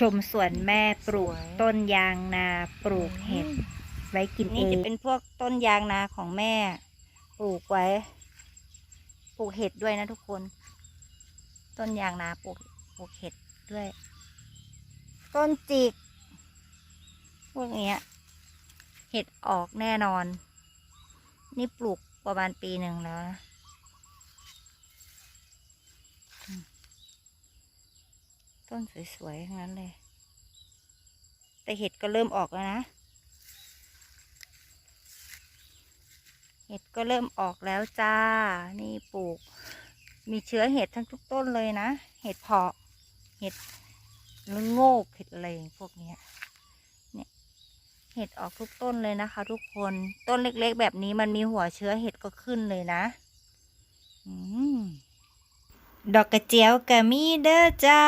ชมสวนแม่ปลูก ต้นยางนาปลูกเห็ด ไว้กินเองนี่จะเป็นพวกต้นยางนาของแม่ ปลูกไว้ ปลูกเห็ดด้วยนะทุกคน ต้นยางนาปลูกปลูกเห็ดด้วย ต้นจิก พวกเนี้ย เห็ดออกแน่นอน นี่ปลูกประมาณปีหนึ่งแล้วนะอืม ต้นสวยๆทั้งนั้นเลย แต่เห็ดก็เริ่มออกแล้วนะ เห็ดก็เริ่มออกแล้วจ้า นี่ปลูก มีเชื้อเห็ดทั้งทุกต้นเลยนะ เห็ดเพาะ เห็ดละโงกเห็ดอะไรพวกนี้เนี่ย เห็ดออกทุกต้นเลยนะคะ ทุกคน ต้นเล็กๆ แบบนี้มันมีหัวเชื้อเห็ดก็ขึ้นเลยนะ ดอกกระเจียวกะมีเด้อจ้า